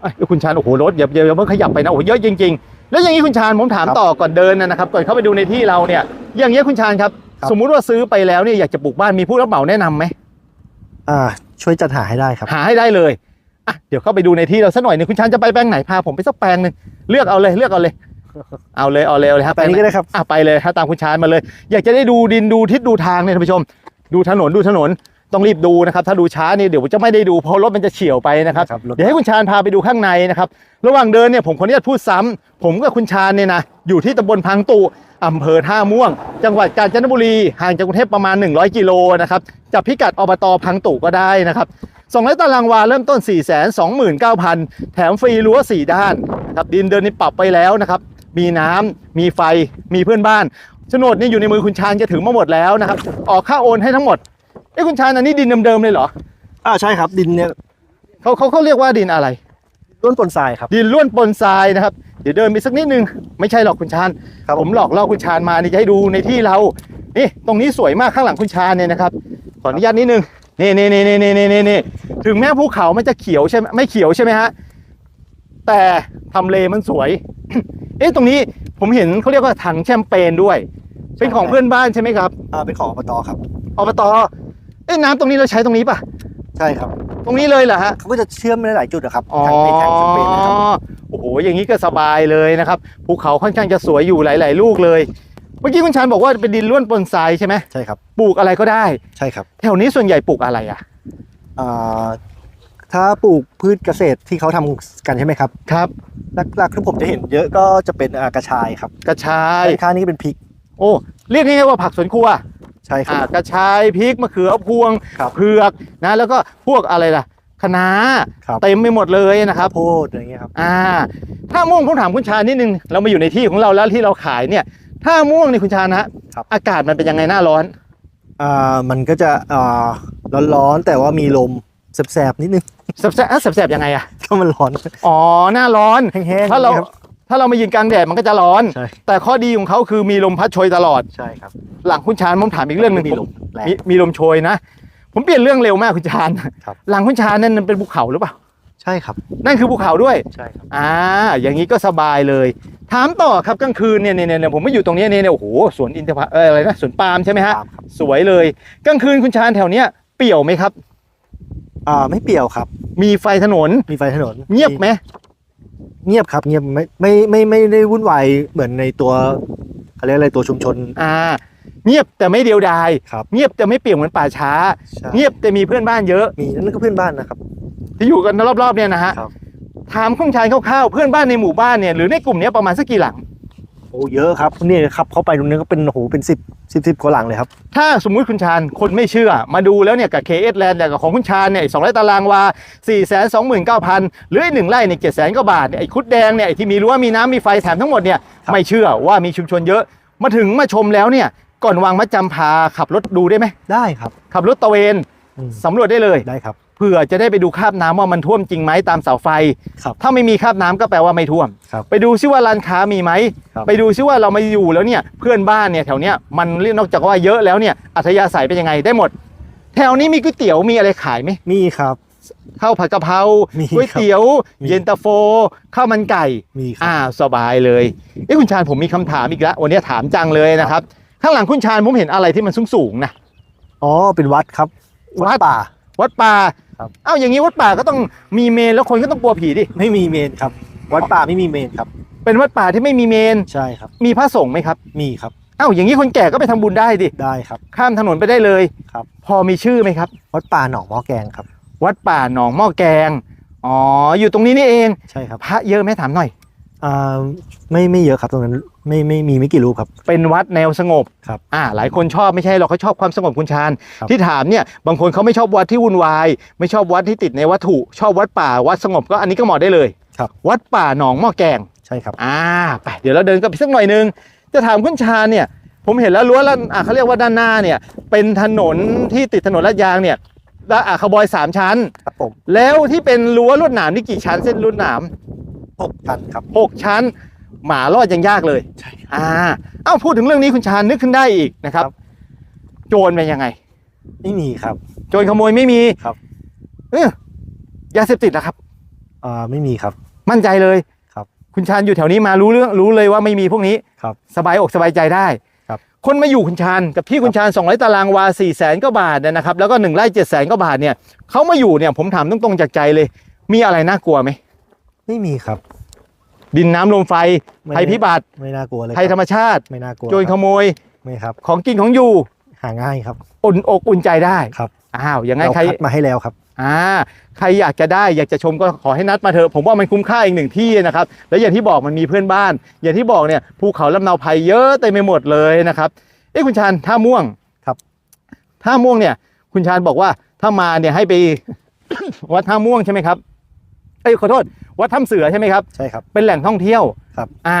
เอ้ยคุณชาญโอ้โหรถอย่าอย่าอย่าเพิ่งขยับไปนะโอ้โหเยอะจริงๆ แล้วอย่างนี้คุณชาญผมถามครับต่อก่อนเดินนะครับก่อนเข้าไปดูในที่เราเนี่ย อย่างนี้ยคุณชาญครับ ครับ สมมุติว่าซื้อไปแล้วเนี่ยอยากจะปลูกบ้านมีผู้รับเหมาแนะนำไหมอ่าช่วยจัดหาให้ได้ครับหาให้ได้เลย อะเดี๋ยวเข้าไปดูในที่เราสักหน่อยหนึงคุณชาญจะไปแปลงไหนพาผมไปสักแปลงหนึ่งเลือกเอาเลยเลือกเอาเลย เอาเลยเอาเลยเอาเลยครับไปนี้ก็ได้ครับ อะไปเลยถ้าตามคุณชาญมาเลย อยากจะได้ดูดินดูทิศดูทางเนี่ยท่านผู้ชม ดูถนนดูถนนต้องรีบดูนะครับถ้าดูช้านี่เดี๋ยวจะไม่ได้ดูเพราะรถมันจะเฉี่ยวไปนะครับครับรถ เดี๋ยวให้คุณชาญพาไปดูข้างในนะครับระหว่างเดินเนี่ยผมขออนุญาตพูดซ้ำผมกับคุณชาญเนี่ยนะอยู่ที่ตำบลพังตุอำเภอท่าม่วง จังหวัดกาญจนบุรีห่างจากกรุงเทพประมาณ 100 กิโลนะครับจับพิกัดอบตพังตุก็ได้นะครับ 200ตารางวาเริ่มต้น 4 2 9 0 0 0 แถมฟรีรั้ว 4 ด้านนะครับดินเดินนี่ปรับไปแล้วนะครับ มีน้ำมีไฟมีเพื่อนบ้านโฉนดนี่อยู่ในมือคุณชาญจะถึงมาหมดแล้วนะครับ ออกค่าโอนให้ทั้งหมดเอ้คุณชานอันนี้ดินเดิมๆเลยเหรออ่าใช่ครับ ดินเนี่ยเขาเขาเขาเรียกว่าดินอะไรต้นปนทรายครับ ดินล้วนปนทรายนะครับเดี๋ยวเดินไปสักนิดนึงไม่ใช่หรอกคุณชานครับผมหลอกล่อคุณชานมานี่จะให้ดูในที่เรานี่ตรงนี้สวยมากข้างหลังคุณชานเนี่ยนะครับขออนุญาตนิดนึง นี่นี่นี่นี่นี่นี่นี่ถึงแม้ภูเขามันจะเขียวใช่ไหมไม่เขียวใช่ไหมฮะแต่ทำเลมันสวย เอ๊ะตรงนี้ผมเห็นเขาเรียกว่าถังแชมเปญด้วย เป็นของเพื่อนบ้านใช่ไหมครับอ่าเป็นของอบตครับอบตเอ๊ะน้ำตรงนี้เราใช้ตรงนี้ป่ะใช่ครับ ตรงนี้เลยเหรอฮะเขาก็จะเชื่อมได้หลายจุดนะครับอ๋อทางในแทงสเปนนะครับโอ้โหอย่างนี้ก็สบายเลยนะครับภูเขาค่อนข้างจะสวยอยู่หลาย ๆ ลูกเลยเมื่อกี้คุณชานบอกว่าเป็นดินล้วนปนทรายใช่ไหมใช่ครับ ปลูกอะไรก็ได้ ใช่ครับแถวนี้ส่วนใหญ่ปลูกอะไรอะอ่าถ้าปลูกพืชเกษตรที่เขาทำกันใช่ไหมครับครับหลักๆที่ผมจะเห็นเยอะก็จะเป็นอ่ากระชายครับกระชายด้านข้างนี้ก็เป็นพริก โอ้เรียกง่ายๆว่าผักสวนครัวใช่ครัอ่าบ กระชายพริกมะเขือพวงครับ เผือกนะแล้วก็พวกอะไรล่ะคะน้าครับเต็มไปหมดเลยนะครับโพดอะไรเงี้ยครับ อ่า ถ้าม่วงผมถามคุณชานิดนึง เรามาอยู่ในที่ของเราแล้วที่เราขายเนี่ย ถ้าม่วงนี่คุณชานะครับ อากาศมันเป็นยังไงหน้าร้อน อ่ามันก็จะอ่าร้อนๆแต่ว่ามีลมแสบๆนิดนึง แสบๆอะแสบๆยังไงอะ ก็มันร้อน อ๋อ หน้าร้อน แห้งๆถ้าเราอย่งงี้ยคบถ้าเรามายืนกลางแดดมันก็จะร้อน ใช่แต่ข้อดีของเขาคือมีลมพัดโชยตลอด ใช่ครับหลังคุณชานผมถามอีกเรื่องหนึ่งมีลมแรง มีมีลมโชยนะ ผมเปลี่ยนเรื่องเร็วมากคุณชานครับ หลังคุณชานนั่นเป็นภูเขาหรือเปล่า ใช่ครับ นั่นคือภูเขาด้วยใช่ครับอ่าอย่างนี้ก็สบายเลย ถามต่อครับกลางคืนเนี่ยเนี่ยเนี่ยผมมาอยู่ตรงเนี้ยเนี่ยเนี่ยโอ้โหสวนอินทผลัมเอออะไรนะสวนปาล์มใช่ไหมฮะตามครับสวยเลยกลางคืนคุณชานแถวเนี้ยเปี่ยวไหมครับ อ่าไม่เปี่ยวครับ มีไฟถนนมีไฟถนน เงียบไหมเงียบครับเงียบไม่ไม่ไม่ไม่ได้วุ่นวายเหมือนในตัวเขาเรียกอะไรตัวชุมชน อ่า เงียบแต่ไม่เดียวดาย ครับเงียบแต่ไม่เปี่ยวเหมือนป่าช้า ใช่เงียบแต่มีเพื่อนบ้านเยอะ มีนั่นก็เพื่อนบ้านนะครับ ที่อยู่กันรอบๆเนี่ยนะฮะครับ ถามคุณชายคร่าวๆเพื่อนบ้านในหมู่บ้านเนี่ยหรือในกลุ่มเนี้ยประมาณสักกี่หลัง โอ้เยอะครับนี่ครับเข้าไปตรงนี้ก็เป็นโอ้โหเป็นสิบสิบสิบกว่าหลังเลยครับ ถ้าสมมุติคุณชาญคนไม่เชื่อ มาดูแล้วเนี่ยกับ KS Land เนี่ยกับของคุณชาญเนี่ยสองร้อยตารางวา 4 2 9 0 0 0 หรือไอ้หนึ่งไร่เนี่ยเจ็ดแสนกว่าบาทเนี่ยไอ้คุดแดงเนี่ยไอ้ที่มีรั้วมีน้ำมีไฟแถมทั้งหมดเนี่ยครับ ไม่เชื่อว่ามีชุมชนเยอะ มาถึงมาชมแล้วเนี่ย ก่อนวางมัดจำพาขับรถดูได้ไหมได้ครับขับรถตระเวนอืมสำรวจได้เลย ได้ครับ เผื่อจะได้ไปดูคราบน้ำว่ามันท่วมจริงไหมตามเสาไฟ ครับถ้าไม่มีคราบน้ำก็แปลว่าไม่ท่วม ครับไปดูซิว่าร้านค้ามีไหม ครับ ไปดูซิว่าเรามาอยู่แล้วเนี่ยเพื่อนบ้านเนี่ยแถวเนี้ยมันเรียกนอกจากว่าเยอะแล้วเนี่ยอัธยาศัยเป็นยังไงได้หมด แถวนี้มีก๋วยเตี๋ยวมีอะไรขายไหมมีครับ ข้าวผัดกะเพรามีก๋วยเตี๋ยว มี เย็นตาโฟข้าวมันไก่มีครัอ่าบ สบายเลยเอ้คุณชาญผมมีคำถามอีกแล้ววันนี้ถามจังเลยนะครับ ข้างหลังคุณชาญผมเห็นอะไรที่มันสูงสูงๆนะอ๋อเป็นวัดครับ วัดป่า วัดป่าครับเอ้าอย่างนี้วัดป่าก็ต้องมีเมนแล้วคนก็ต้องกลัวผีดิไม่มีเมนครับ วัดป่าไม่มีเมนครับ เป็นวัดป่าที่ไม่มีเมนใช่ครับ มีพระสงฆ์ไหมครับ มีครับเอ้าอย่างนี้คนแก่ก็ไปทำบุญได้ดิได้ครับ ข้ามถนนไปได้เลยครับ พอมีชื่อไหมครับ วัดป่าหนองหม้อแกงครับ วัดป่าหนองหม้อแกงอ๋ออยู่ตรงนี้นี่เองใช่ครับพระเยอะไหมถามหน่อย อ่าไม่ไม่เยอะครับตรงนั้นไม่ไม่มีไม่กี่รูปครับ เป็นวัดแนวสงบครับอ่าหลายคนชอบไม่ใช่หรอกเขาชอบความสงบคุณชาญครับ ที่ถามเนี่ยบางคนเขาไม่ชอบวัดที่วุ่นวาย ไม่ชอบวัดที่ติดในวัตถุ ชอบวัดป่าวัดสงบก็อันนี้ก็เหมาะได้เลย ครับ วัดป่าหนองหม้อแกง ใช่ครับ อ่าไปเดี๋ยวเราเดินกันไปสักหน่อยนึง จะถามคุณชาญเนี่ย ผมเห็นแล้วรั้วแล้วอ่าเขาเรียกว่าด้านหน้าเนี่ย เป็นถนนที่ติดถนนลาดยางเนี่ยแล้วอ่าขบอยสามชั้น ครับผมแล้วที่เป็นรั้วลวดหนามนี่กี่ชั้นเส้นลวดหนาม หกพันครับหกชั้น หมารอดยังยากเลยใช่อ่าเอ้าพูดถึงเรื่องนี้คุณชาญนึกขึ้นได้อีกนะครับครับ โจรเป็นยังไง ไม่มีครับโจรขโมยไม่มีครับ เออยาเสพติดนะครับอ่าไม่มีครับ มั่นใจเลยครับคุณชาญอยู่แถวนี้มารู้เรื่องรู้เลยว่าไม่มีพวกนี้ครับ สบายอกสบายใจได้ครับ คนมาอยู่คุณชาญกับพี่คุณชาญ200ตารางวา4แสนก็บาทเนยนะครับแล้วก็1ไร่7แสนก็บาทเนี่ยเขามาอยู่เนี่ยผมถามตรงๆจากใจเลย มีอะไรน่ากลัวไหม ไม่มีครับ ดินน้ำลมไฟไม่ภัยพิบัติไม่น่ากลัวเลยภัยธรรมชาติไม่น่ากลัวโจรคขรับโมยไม่ครับ ของกินของอยู่หาง่ายครับอุ่นอกอุ่นใจได้ครับอ้าวยังไงเราใครคัดมาให้แล้วครับอ่าใครอยากจะได้อยากจะชมก็ขอให้นัดมาเถอะผมว่ามันคุ้มค่าอีกหนึ่งที่นะครับแล้วอย่างที่บอกมันมีเพื่อนบ้าน อย่างที่บอกเนี่ยภูเขาลำเนาภัยเยอะเต็มไปหมดเลยนะครับเอ้คุณชานท่าม่วงครับท่าม่วงเนี่ย คุณชานบอกว่าถ้ามาเนี่ยให้ไปวัดท่าม่วงใช่ไหมครับเอ้ยขอโทษ วัดถ้ำเสือใช่ไหมครับ ใช่ครับ เป็นแหล่งท่องเที่ยวครับ อ่า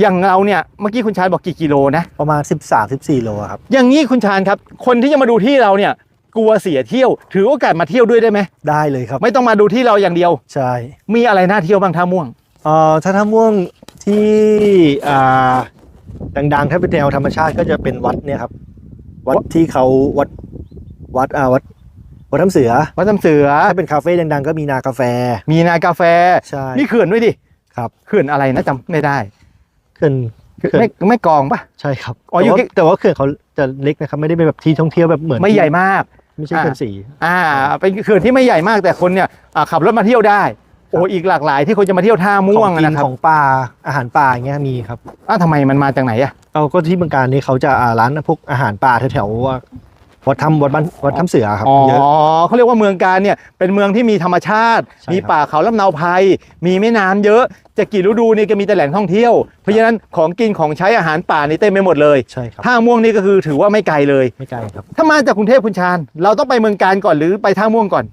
อย่างเราเนี่ยเมื่อกี้คุณชานบอกกี่กิโลนะ ประมาณ 13 14 โลครับ อย่างนี้คุณชานครับ คนที่จะมาดูที่เราเนี่ย กลัวเสียเที่ยว ถือโอกาสมาเที่ยวด้วยได้ไหม ได้เลยครับ ไม่ต้องมาดูที่เราอย่างเดียว ใช่มีอะไรน่าเที่ยวบ้างท่าม่วง เอ่อถ้าท่าม่วงที่อ่าดังๆ ถ้าเป็นแนวธรรมชาติก็จะเป็นวัดเนี่ยครับ วัดที่เขาวัดวัดอ่าวัด วัดน้ำเสือวัดน้ำเสือถ้าเป็นคาเฟ่ดังๆก็มีนากาแฟ มีนากาแฟใช่นี่เขื่อนด้วยดิครับเขื่อนอะไรนะจำไม่ได้เขื่อนเขื่อนไม่ไม่กองปะใช่ครับอ๋ออยู่แต่ใกล้ว่าแต่ว่าเขื่อนเขาจะเล็กนะครับไม่ได้เป็นแบบที่ท่องเที่ยวแบบเหมือนไม่ใหญ่มาก ไม่ใช่เขื่อนสีอ่า เป็นเขื่อนที่ไม่ใหญ่มากแต่คนเนี่ยอ่าขับรถมาเที่ยวได้โอ้อีกหลากหลายที่คนจะมาเที่ยวท่าม่วงของกินนะครับของป่าอาหารป่าอย่างเงี้ยมีครับอ้าวทำไมมันมาจากไหนอะเอาก็ที่เมืองการนี่เขาจะอ่าร้านพวกอาหารป่าแถวๆ ว่าวัดถ้ำวัดบ้านวัดถ้ำเสือครับอ๋อเยอะเขาเรียกว่าเมืองการเนี่ยเป็นเมืองที่มีธรรมชาติ ใช่มีครับป่าเขาลำเนาภัย มีแม่น้ำเยอะจะกี่ฤดูนี่ก็มีแต่แหล่งท่องเที่ยว เพราะฉะนั้นของกินของใช้อาหารป่านี่เต็มไปหมดเลย ใช่ครับ ท่าม่วงนี่ก็คือถือว่าไม่ไกลเลย ไม่ไกลครับถ้ามาจากกรุงเทพคุณชาญ เราต้องไปเมืองการก่อนหรือไปท่าม่วงก่อน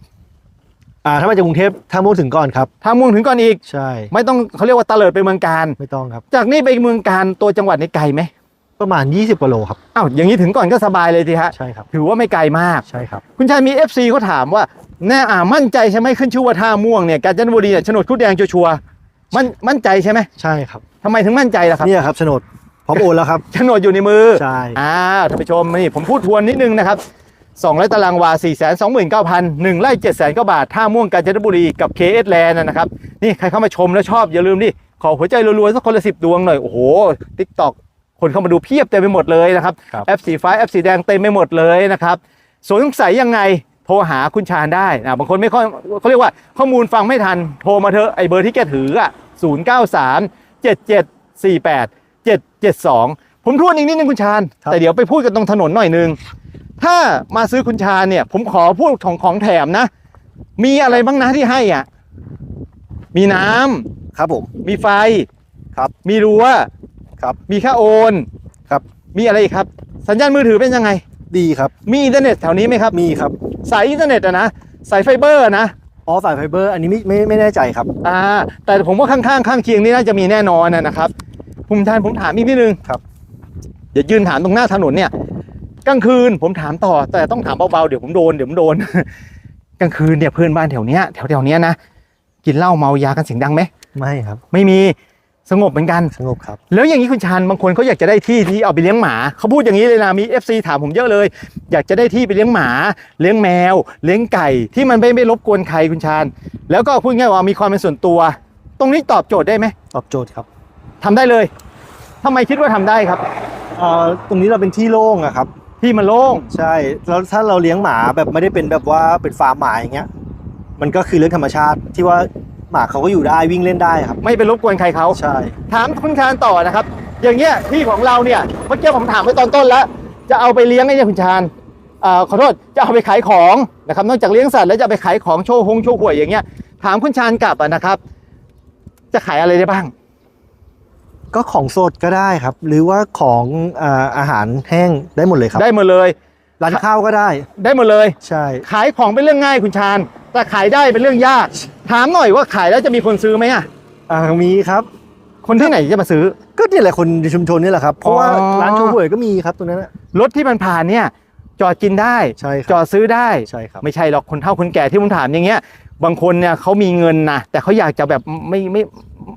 อ่าถ้ามาจากกรุงเทพท่าม่วงถึงก่อนครับ ท่าม่วงถึงก่อนอีก ใช่ไม่ต้องเขาเรียกว่าตะเลิดไปเมืองการ ไม่ต้องครับ จากนี่ไปเมืองการตัวจังหวัดนี่ไกลไหม ประมาณ 20กิโลครับอ้าวอย่างนี้ถึงก่อนก็สบายเลยทีฮะใช่ครับถือว่าไม่ไกลมาก ใช่ครับ คุณชายมี FC เขาถามว่าแน่อ่ามั่นใจใช่ไหมขึ้นชื่อว่าท่าม่วงเนี่ยกาญจนบุรีเนี่ยโฉนดคุดแดงชัวร์ๆมั่นมั่นใจใช่ไหมใช่ครับทำไมถึงมั่นใจล่ะครับเนี่ยครับโฉนดพร้อมโอนแล้วครับโฉนดอยู่ในมือใช่อ่าท่านผู้ชมนี่ผมพูดทวนนิดนึงนะครับ2ไร่ตารางวา 4 2 9 0 0 0 1ไร่7 0 0 0 0กว่าบาท ท่าม่วงกาญจนบุรีกับ KS Land นะครับ นี่ใครเข้ามาชมแล้วชอบอย่าลืมดิขอหัวใจรัวๆสักคนละสิบดวงหน่อย โอ้โห TikTok คนเข้ามาดูเพียบเต็มไปหมดเลยนะครับครับ แอปสีฟ้าแอปสีแดงเต็มไปหมดเลยนะครับสงสัยยังไงโทรหาคุณชาญได้นะบางคนไม่ค่อยเขาเรียกว่าข้อมูลฟังไม่ทันโทรมาเถอะไอเบอร์ที่แกถืออะ0 9 3 7 7 4 8 7 7 2ผมทวนอีกนิดนึงคุณชาญ ครับ แต่เดี๋ยวไปพูดกันตรงถนนหน่อยนึง ถ้ามาซื้อคุณชาญเนี่ย ผมขอพูดของของแถมนะ มีอะไรบ้างนะที่ให้อะมีน้ำ ครับผม มีไฟครับ มีรั้ว ครับ มีค่าโอนครับ มีอะไรอีกครับ สัญญาณมือถือเป็นยังไง ดีครับ มีอินเทอร์เน็ตแถวนี้ไหมครับ มีครับ สายอินเทอร์เน็ตอะนะ สายไฟเบอร์อะนะ อ๋อสายไฟเบอร์ อันนี้ไม่ไม่ไม่แน่ใจครับ อ่า แต่ผมว่าข้างๆข้างเคียงนี่น่าจะมีแน่นอนนะนะครับผมทานผมถามอีกนิดนึงครับเดี๋ยวยืนถามตรงหน้าถนนเนี่ย กลางคืนผมถามต่อ แต่ต้องถามเบาๆเดี๋ยวผมโดนเดี๋ยวผมโดน กลางคืนเนี่ยเพื่อนบ้านแถวเนี้ยแถวแถวๆเนี้ยนะกินเหล้าเมายากันเสียงดังไหมไม่ครับ ไม่มี สงบเหมือนกัน สงบครับ แล้วอย่างนี้คุณชานบางคนเขาอยากจะได้ที่ที่เอาไปเลี้ยงหมาเขาพูดอย่างนี้เลยนะมี FC ถามผมเยอะเลย อยากจะได้ที่ไปเลี้ยงหมา เลี้ยงแมว เลี้ยงไก่ที่มันไม่ไม่รบกวนใครคุณชานแล้วก็พูดง่ายๆว่ามีความเป็นส่วนตัว ตรงนี้ตอบโจทย์ได้ไหมตอบโจทย์ครับทำได้เลยทำไมคิดว่าทำได้ครับ เอ่อตรงนี้เราเป็นที่โล่งอะครับ ที่มันโล่ง ใช่แล้วถ้าเราเลี้ยงหมาแบบไม่ได้เป็นแบบว่าเป็นฟาร์มหมาอย่างเงี้ย มันก็คือเรื่องธรรมชาติที่ว่า หมาเขาก็อยู่ได้วิ่งเล่นได้ครับ ไม่ไปรบกวนใครเขาใช่ ถามคุณชานต่อนะครับ อย่างเงี้ยที่ของเราเนี่ยเมื่อกี้ผมถามไปตอนต้นแล้ว จะเอาไปเลี้ยงไอ้เนี่ยคุณชานอ่าขอโทษจะเอาไปขายของนะครับนอกจากเลี้ยงสัตว์แล้วจะเอาไปขายของโชว์หงโชว์หวยอย่างเงี้ยถามคุณชานกลับอะนะครับ จะขายอะไรได้บ้าง ก็ของสดก็ได้ครับ หรือว่าของอ่าอาหารแห้งได้หมดเลยครับได้หมดเลย ร้านข้าวก็ได้ ได้หมดเลย ใช่ ขายของเป็นเรื่องง่ายคุณชาน แต่ขายได้เป็นเรื่องยาก ถามหน่อยว่าขายแล้วจะมีคนซื้อไหมอะอ่ามีครับ คนที่ไหนจะมาซื้อ ก็นี่แหละคนในชุมชนนี่แหละครับ เพราะว่าอ๋อ ร้านโชว์หวยก็มีครับตรงนั้นน่ะ รถที่มันผ่านเนี่ย จอดกินได้ ใช่คจรับอดซื้อได้ ใช่ครับ ไม่ใช่หรอกคนเฒ่าคนแก่ที่ผมถามอย่างเงี้ย บางคนเนี่ยเขามีเงินนะแต่เขาอยากจะแบบไม่ไม่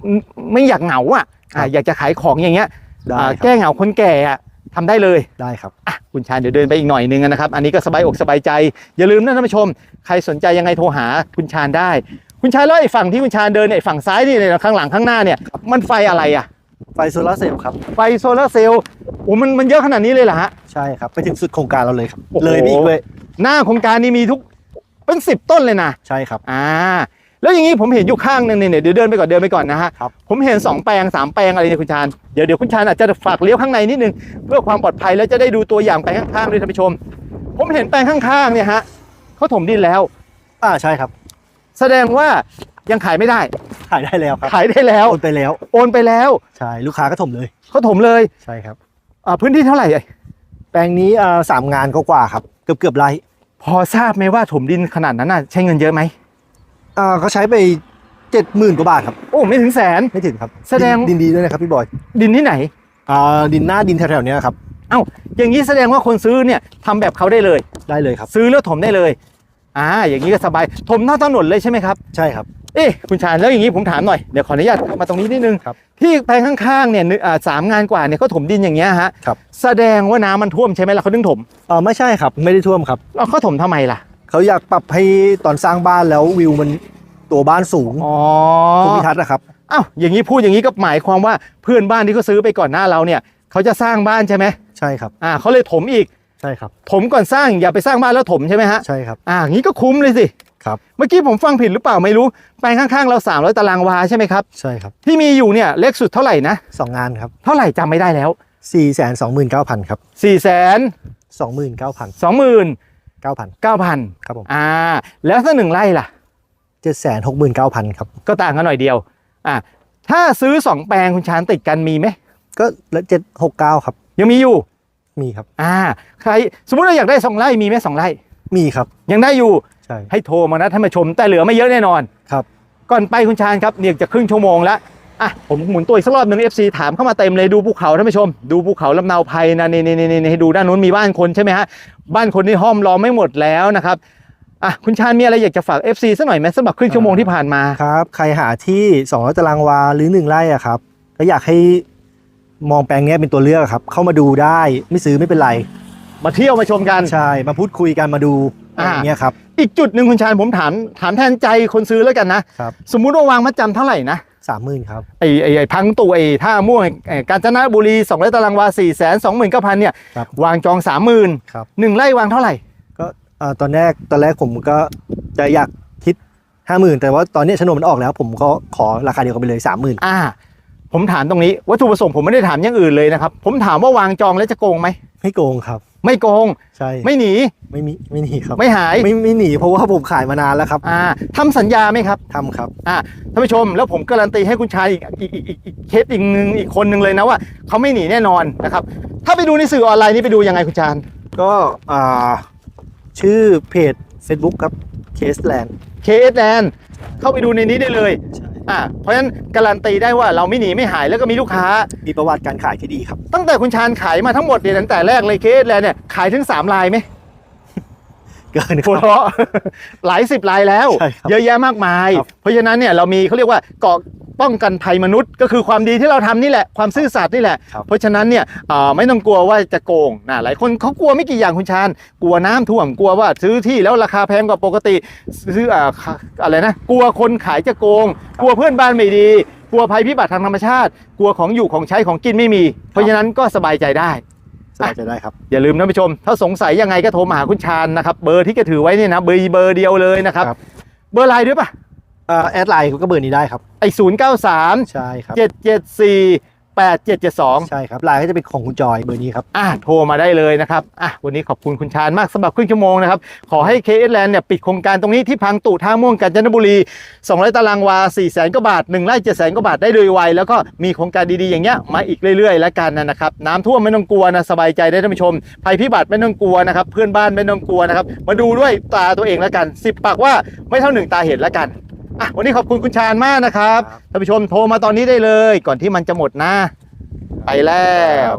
ไม่ไม่อยากเหงาอะอะอยากจะขายของอย่างเงี้ยได้อ่าครับ แก้เหงาคนแก่อะ ทำได้เลยได้ครับอะคุณชาญเดี๋ยวเดินไปอีกหน่อยนึงนะครับ อันนี้ก็สบายอกสบายใจ อย่าลืมนะท่านผู้ชม ใครสนใจยังไงโทรหาคุณชาญได้ คุณชาญแล้วไอ้ฝั่งที่คุณชาญเดินเนี่ยฝั่งซ้ายนี่เนี่ยข้างหลังข้างหน้าเนี่ยมันไฟอะไรอะ ไฟโซลาร์เซลล์ครับ ไฟโซลาร์เซลล์โอ้มันมันเยอะขนาดนี้เลยเหรอฮะใช่ครับไปถึงสุดโครงการเราเลยครับโอ้โหเลยไปอีกเลยหน้าโครงการนี้มีทุกเป็นสิบต้นเลยนะใช่ครับอ่า แล้วอย่างนี้ผมเห็นอยู่ข้างหนึงเนี่ยเดี๋ยวเดินไปก่อนเดินไปก่อนนะฮะครับ ผมเห็น2แปลง3แปลงอะไรเนี่ยคุณชาญเดี๋ยวเดี๋ยวคุณชาญอาจจะฝากเลี้ยวข้างในนิดนึงเพื่อความปลอดภัยแล้วจะได้ดูตัวอย่างแปลงข้างๆด้วยท่านผู้ชม ผมเห็นแปลงข้างๆเนี่ยฮะเขาถมดินแล้ว อ่าใช่ครับ แสดงว่ายังขายไม่ได้ ขายได้แล้วครับขายได้แล้ว โอนไปแล้ว โอนไปแล้วใช่ ลูกค้าก็ถมเลย เขาถมเลยใช่ครับ อ่าพื้นที่เท่าไหร่อะแปลงนี้อ่าสามงานก็กว่าครับ เกือบเกือบไร่พอทราบไหมว่าถมดินขนาดนั้นน่ะใช้เงินเยอะไหม อ่าเขาใช้ไปเจ็ดหมื่นกว่าบาทครับ โอ้ไม่ถึงแสน ไม่ถึงครับแสดงดินดินดีด้วยนะครับพี่บอยดินที่ไหน อ่าดินหน้าดินแถวๆเนี้ยครับ เอ้า อย่างนี้แสดงว่าคนซื้อเนี่ยทำแบบเขาได้เลย ได้เลยครับ ซื้อแล้วถมได้เลย อ่า อย่างนี้ก็สบาย ถมเท่าถนนเลยใช่ไหมครับ ใช่ครับ เอ๊ะคุณชาญแล้วอย่างนี้ผมถามหน่อย เดี๋ยวขออนุญาตเข้ามาตรงนี้นิดนึงครับที่แปลงข้างๆเนี่ยนึอ่าสามงานกว่าเนี่ยเขาถมดินอย่างเงี้ยฮะ ครับ แสดงว่าน้ำมันท่วมใช่ไหมล่ะเขาถึงถม เออไม่ใช่ครับ ไม่ได้ท่วมครับ แล้วเขาถมทำไมล่ะ เขาอยากปรับให้ตอนสร้างบ้านแล้ววิวมันตัวบ้านสูงอ๋อภูมิทัศน์นะครับอ้าวอย่างนี้พูดอย่างนี้ก็หมายความว่าเพื่อนบ้านที่เขาซื้อไปก่อนหน้าเราเนี่ยเขาจะสร้างบ้านใช่ไหมใช่ครับอ่าเขาเลยถมอีกใช่ครับ ถมก่อนสร้างอย่าไปสร้างบ้านแล้วถมใช่ไหมฮะใช่ครับอ่างี้ก็คุ้มเลยสิครับเมื่อกี้ผมฟังผิดหรือเปล่าไม่รู้แปลงข้างๆเรา300ตารางวาใช่ไหมครับใช่ครับที่มีอยู่เนี่ยเล็กสุดเท่าไหร่นะสองงานครับเท่าไหร่จำไม่ได้แล้วสี่แสนสองหมื่นเก้าพันครับ4 2 9 0 0สองหมื่นเก้าพัน0 เก้าพัน0ครับผม อ่า แล้วถ้าหนึ่งไร่ล่ะเจ็ดแสนหกหมื่นเก้าพันครับ ก็ต่างกันหน่อยเดียว อ่าถ้าซื้อ2แปลงคุณชานติดกันมีไหม ก็ละเจ็ดหกเก้าครับ ยังมีอยู่ มีครับ อ่า ใครสมมุติเราอยากได้2ไร่มีไหมสองไร่ มีครับ ยังได้อยู่ ใช่ ให้โทรมานะท่านผู้ชมแต่เหลือไม่เยอะแน่นอน ครับ ก่อนไปคุณชานครับเนี่ยจะครึ่งชั่วโมงแล้ว อะผมหมุนตัวอีกสักรอบหนึ่ง FC ถามเข้ามาเต็มเลยดูภูเขาท่านผู้ชม ดูภูเขาลำเนาไพรนะนี่นี่นี่นี่ให้ดูด้านนู้นมีบ้านคนใช่ไหมฮะบ้านคนที่ห้อมล้อมไม่หมดแล้วนะครับอะคุณชานมีอะไรอยากจะฝาก FC สักหน่อยไหมสำหรับครึ่งชั่วโมงที่ผ่านมาครับ ใครหาที่สองร้อยตารางวาหรือหนึ่งไร่อะครับ ก็อยากให้มองแปลงเนี้ยเป็นตัวเลือกครับ เข้ามาดูได้ไม่ซื้อไม่เป็นไร มาเที่ยวมาชมกันใช่มาพูดคุยกันมาดูอะไรอย่างเงี้ยครับอีกจุดหนึ่งคุณชานผมถามถามแทนใจคนซื้อแล้วกันนะครับสมมุติว่าวางมัดจำเท่าไหร่นะ สามหมื่นครับไอ้ไอ้ไอ้พังตู่ไอ้ท่าม่วงไอ้กาญจนบุรีสองร้อยตารางวาสี่แสนสองหมื่นเก้าพันเนี่ย ครับ วางจองสามหมื่นครับ หนึ่งไร่วางเท่าไหร่ก็เอ่อตอนแรกตอนแรกผมก็จะอยากคิดห้าหมื่นแต่ว่าตอนนี้โฉนดมันออกแล้ว ผมก็ขอราคาเดียวกันไปเลยสามหมื่นอ่า ผมถามตรงนี้ วัตถุประสงค์ผมไม่ได้ถามอย่างอื่นเลยนะครับ ผมถามว่าวางจองแล้วจะโกงไหมไม่โกงครับ ไม่โกง ใช่ไม่หนี ไม่มีไม่หนีครับไม่หาย ไม่ไม่หนีเพราะว่าผมขายมานานแล้วครับอ่าทำสัญญาไหมครับทำครับ อ่าท่านผู้ชมแล้วผมการันตีให้คุณชายอีกอีกอีกอีกอีกเคสอีกหนึ่งอีกคนหนึ่งเลยนะว่าเขาไม่หนีแน่นอนนะครับ ถ้าไปดูในสื่อออนไลน์นี่ไปดูยังไงคุณชานก็อ่าชื่อเพจ Facebook ครับเคสแลนด์ KS Land เข้าไปดูในนี้ได้เลย ใช่ อ่าเพราะฉะนั้นการันตีได้ว่าเราไม่หนีไม่หายแล้วก็มีลูกค้า มีประวัติการขายที่ดีครับ ตั้งแต่คุณชานขายมาทั้งหมดเนี่ยตั้งแต่แรกเลย KS Land เนี่ยขายถึง 3 ลายไหมเกินคหัวรับ เราะหลายสิบลายแล้ว ใช่ครับเยอะแยะมากมาย ครับ เพราะฉะนั้นเนี่ยเรามีเขาเรียกว่าเกาะ ป้องกันภัยมนุษย์ ก็คือความดีที่เราทำนี่แหละความซื่อสัตย์นี่แหละครับเพราะฉะนั้นเนี่ยเอ่อไม่ต้องกลัวว่าจะโกงนะหลายคนเขากลัวไม่กี่อย่างคุณชาญกลัวน้ำท่วมกลัวว่าซื้อที่แล้วราคาแพงกว่าปกติซื้ออ่าค่ะอะไรนะกลัวคนขายจะโกง กลัวเพื่อนบ้านไม่ดีกลัวภัยพิบัติทางธรรมชาติ กลัวของอยู่ของใช้ของกินไม่มี เพราะฉะนั้นก็สบายใจได้ สบายใจได้ครับ อย่าลืมนะผู้ชม ถ้าสงสัยยังไงก็โทรมาหาคุณชาญนะครับ เบอร์ที่แกถือไว้เนี่ยนะ เบอร์เบอร์เดียวเลยนะครับครับเบอร์ไลน์ด้วยปะเอ่อ แอดไลน์ก็เบอร์นี้ได้ครับ ไอศูนย์เก้าสามใช่ครับเจ็ดเจ็ดสี่แปดเจ็ดเจ็ดสองใช่ครับไลน์ก็จะเป็นของคุณจอยเบอร์นี้ครับอะโทรมาได้เลยนะครับอะวันนี้ขอบคุณคุณชาญมากสำหรับครึ่งชั่วโมงนะครับ ขอให้ KS Land เนี่ยปิดโครงการตรงนี้ที่พังตู่ท่าม่วงกาญจนบุรี 200 ตารางวา 4 0 0แสนกว่าบาท 1ไร่7แสนกว่าบาทได้โดยไว แล้วก็มีโครงการดีๆอย่างเงี้ยมาอีกเรื่อยๆ แล้วกันนะครับน้ำท่วมไม่ต้องกลัวนะสบายใจได้ท่านผู้ชม ภัยพิบัติไม่ต้องกลัวนะครับเพื่อนบ้านไม่ต้องกลัวนะครับมาดูด้วยตาตัวเองแล้วกัน 10ปากว่าไม่เท่าหนึ่งตาเห็นแล้วกัน อะวันนี้ขอบคุณคุณชาญมากนะครับครับท่านผู้ชมโทรมาตอนนี้ได้เลย ก่อนที่มันจะหมดนะ ไปแล้ว